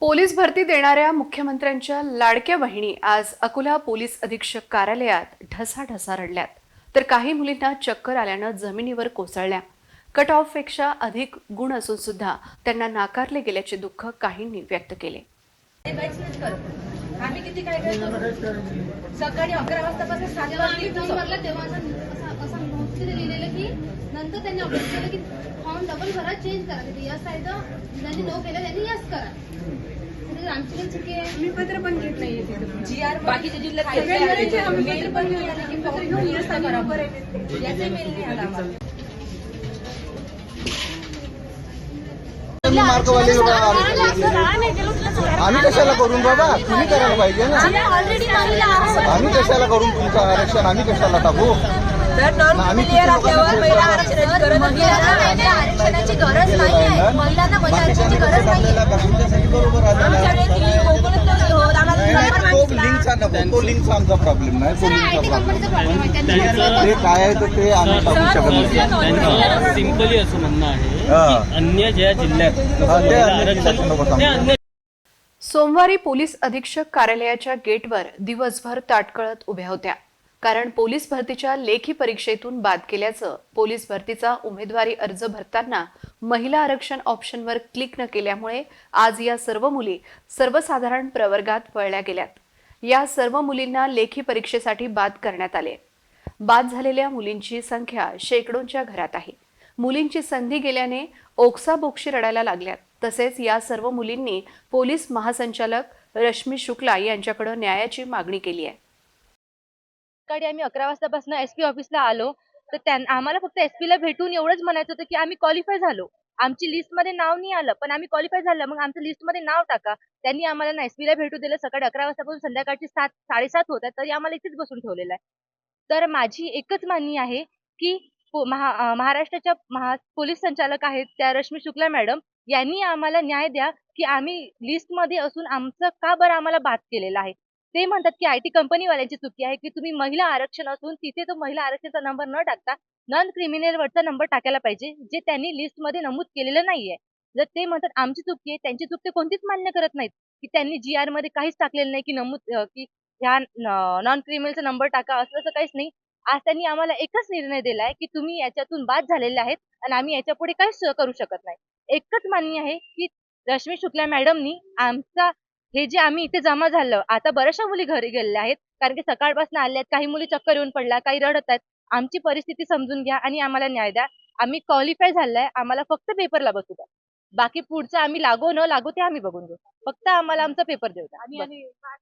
Police भरती देणाऱ्या मुख्यमंत्र्यांच्या लाडक्या बहिणी आज अकोला पोलीस अधीक्षक कार्यालयात ढसाढसा रडल्यात. तर काही मुलींना चक्कर आल्यानं जमिनीवर कोसळल्या. कट ऑफपेक्षा अधिक गुण असून सुद्धा त्यांना नाकारले गेल्याचे दुःख काहींनी व्यक्त केले. आम्ही किती काय सकाळी अकरा वाजतापासून तिथे लिहिलेलं की नंतर त्यांनी अपडेट केलं की फॉर्म डबल भरा चेंज करा तिथे यस आहे तर ज्यांनी नो केलं त्यांनी यस करा तिथे आमची पण चुकी आहे मी पत्र पण घेत नाहीये तिथे जी आर बाकीच्या जिल्ह्यात सगळ्यांचे आम्ही मेल पत्र पण पण नाही आले की पत्र घेऊन येस आणि नंबर आहे याचे मेल नाही आला आम्हाला तुम्ही मार्कवाले लोक आम्ही कशाला करून बाबा तुम्ही करायला पाहिजे ना आम्ही कशाला करून तुमचं आरक्षण आम्ही कशाला टाकू तर नॉन असल्यावर महिला आरक्षणाची गरज नाही. आरक्षणाची गरज नाहीये. महिलांना महिला आरक्षणाची गरज आहे. आमच्याकडे नाही, नंबर नाही, तो मागितला. लिंकचा नको तो लिंकचा आमचा प्रॉब्लेम नाही. तो सर आय टी लिंकचा कंपनीचा प्रॉब्लेम प्रॉब्लेम आहे. त्यांनी ते काय आहे तर ते आम्ही टाकू शकत नाही. त्यांचं सिंपली असं म्हणणं आहे. की अन्य ज्या जिल्ह्यात ते महिला अन्य आरक्षण जिल्ह्याचं नको सांगू. ते अन्य सोमवारी पोलीस अधीक्षक कार्यालयाच्या गेटवर दिवसभर ताटकळत उभ्या होत्या. कारण पोलीस भरतीच्या लेखी परीक्षेतून बाद केल्याचं पोलीस भरतीचा उमेदवारी अर्ज भरताना महिला आरक्षण ऑप्शनवर क्लिक न केल्यामुळे आज या सर्व मुली सर्वसाधारण प्रवर्गात वळल्या गेल्यात. या सर्व मुलींना लेखी परीक्षेसाठी बाद करण्यात आले. बाद झालेल्या मुलींची संख्या शेकडोंच्या घरात आहे. मुलींची संधी गेल्याने ओक्साबोक्षी रडायला लागल्यात. तसेच या सर्व मुलींनी पोलीस महासंचालक रश्मी शुक्ला यांच्याकडे न्यायाची मागणी केली आहे. सकाळी आम्ही अकरा वाजतापासून एसपी ऑफिसला आलो. तर त्यांना आम्हाला फक्त एसपी ला भेटून एवढंच म्हणायचं होतं की आम्ही क्वालिफाय झालो. आमची लिस्टमध्ये नाव नाही आलं पण आम्ही क्वालिफाय झालं. मग आमचं लिस्टमध्ये नाव टाका. त्यांनी आम्हाला ना एसपी ला भेटू दिलं. सकाळी अकरा वाजतापासून संध्याकाळची सात साडेसात होत तरी आम्हाला इथेच बसून ठेवलेलं आहे. तर माझी एकच मागणी आहे की महा महाराष्ट्राच्या महा पोलीस संचालक आहेत त्या रश्मी शुक्ला मॅडम. यांनी आम्हाला न्याय द्या की आम्ही लिस्टमध्ये असून आमचं का बरं आम्हाला बाद केलेलं आहे? ते म्हणतात की आय टी कंपनीवाल्यांची चुकी आहे की तुम्ही महिला आरक्षण असून तिथे तो महिला आरक्षणाचा नंबर न टाकता नॉन क्रिमिनल वरचा नंबर टाकायला पाहिजे जे त्यांनी लिस्टमध्ये नमूद केलेलं नाहीये. जर ते म्हणतात आमची चुकी आहे त्यांची चूक ते कोणतीच मान्य करत नाहीत की त्यांनी जी आरमध्ये काहीच टाकलेलं नाही की नमूद की ह्या नॉन क्रिमिनलचा नंबर टाका असं असं काहीच नाही. आज त्यांनी आम्हाला एकच निर्णय दिलाय की तुम्ही याच्यातून बाद झालेले आहेत आणि आम्ही याच्यापुढे काहीच करू शकत नाही. एकच मान्य आहे की रश्मी शुक्ला मॅडमनी आमचा हे जे आम्ही इथे जमा झालं आता बऱ्याचशा मुली घरी गेलेल्या आहेत. कारण की सकाळपासून आल्या आहेत काही मुली चक्कर येऊन पडल्या काही रडत आहेत. आमची परिस्थिती समजून घ्या आणि आम्हाला न्याय द्या. आम्ही क्वालिफाय झालाय आम्हाला फक्त पेपरला बसू द्या. बाकी पुढचं आम्ही लागो न लागो ते आम्ही बघून घेऊ. फक्त आम्हाला आमचा पेपर देऊ द्या. बस.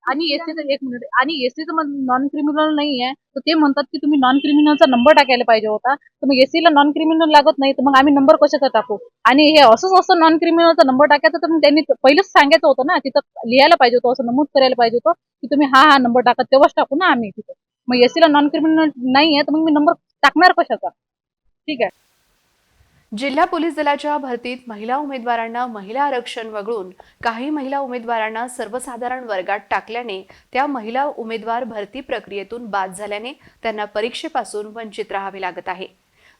आणि एसटीचं एक मिनिट आणि एसटीचं नॉन क्रिमिनल नाही आहे तर ते म्हणतात की तुम्ही नॉन क्रिमिनलचा नंबर टाकायला पाहिजे होता. तर मग एसटीला नॉन क्रिमिनल लागत नाही तर मग आम्ही नंबर कशाचा टाकू? आणि हे असंच असं नॉन क्रिमिनलचा नंबर टाकायचा तर मग त्यांनी पहिलेच सांगायचं होतं ना तिथं लिहायला पाहिजे होतं असं नमूद करायला पाहिजे होतं की तुम्ही हा हा नंबर टाका तेव्हाच टाकू ना आम्ही तिथं. मग एसटीला नॉन क्रिमिनल नाही आहे तर मग मी नंबर टाकणार कशाचा? ठीक आहे. जिल्हा पोलीस दलाच्या भरतीत महिला उमेदवारांना महिला आरक्षण वगळून काही महिला उमेदवारांना सर्वसाधारण वर्गात टाकल्याने त्या महिला उमेदवार भरती प्रक्रियेतून बाद झाल्याने त्यांना परीक्षेपासून वंचित राहावे लागत आहे.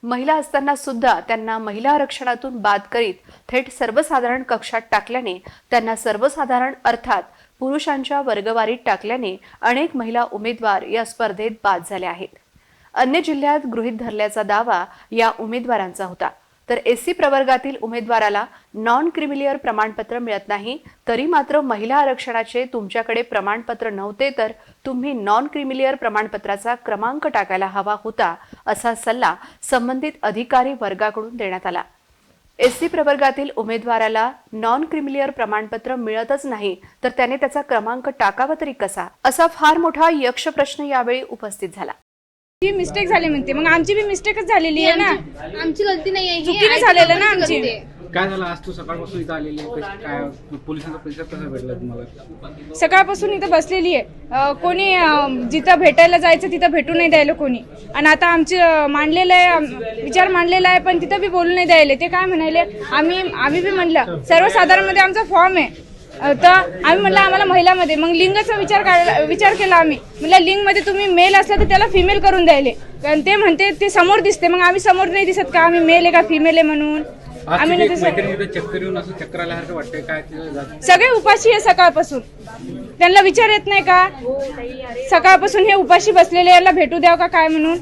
महिला असताना सुद्धा त्यांना महिला आरक्षणातून बाद करीत थेट सर्वसाधारण कक्षात टाकल्याने त्यांना सर्वसाधारण अर्थात पुरुषांच्या वर्गवारीत टाकल्याने अनेक महिला उमेदवार या स्पर्धेत बाद झाल्या आहेत. अन्य जिल्ह्यात गृहीत धरल्याचा दावा या उमेदवारांचा होता. तर एससी प्रवर्गातील उमेदवाराला नॉन क्रिमिलियर प्रमाणपत्र मिळत नाही तरी मात्र महिला आरक्षणाचे तुमच्याकडे प्रमाणपत्र नव्हते तर तुम्ही नॉन क्रिमिलियर प्रमाणपत्राचा क्रमांक टाकायला हवा होता असा सल्ला संबंधित अधिकारी वर्गाकडून देण्यात आला. एससी प्रवर्गातील उमेदवाराला नॉन क्रिमिलियर प्रमाणपत्र मिळतच नाही तर त्याने त्याचा क्रमांक टाकावा तरी कसा? असा फार मोठा यक्ष प्रश्न यावेळी उपस्थित झाला. ती मिस्टेक झाली म्हणते. मग आमची बी मिस्टेकच झालेली आहे ना. आमची गलती नाही आहे. ही चुकीने झालेलं ना आमची. काय झालं? आज तू सकाळपासून इथं आलेली आहे. कशी काय पोलिसांचा प्रतिसाद कसा भेटला तुम्हाला? सकाळपासून इथं बसलेली आहे. अं, कोणी अं, जिथं भेटायला जायचं तिथं भेटू नाही द्यायला कोणी. आणि आता आमचे अं, मांडलेलं आहे विचार मांडलेला आहे पण तिथं बी बोलू नाही द्यायला. ते काय म्हणाले? आम्ही आम्ही बी म्हणलं सर्वसाधारणमध्ये आमचा फॉर्म आहे. तर आम्ही म्हणलं आम्हाला महिलामध्ये. मग लिंगाचा विचार काढला विचार केला आम्ही. म्हणलं लिंगमध्ये तुम्ही मेल असला तर त्याला फिमेल करून द्यायले. कारण ते म्हणते ते समोर दिसते. मग आम्ही समोर नाही दिसत का? आम्ही मेल आहे का? फिमेल आहे म्हणून. आम्ही नाही सगळे उपाशी आहे सकाळपासून. त्यांना विचार येत नाही का? सकाळपासून हे उपाशी बसलेले याला भेटू द्याव का? काय म्हणून?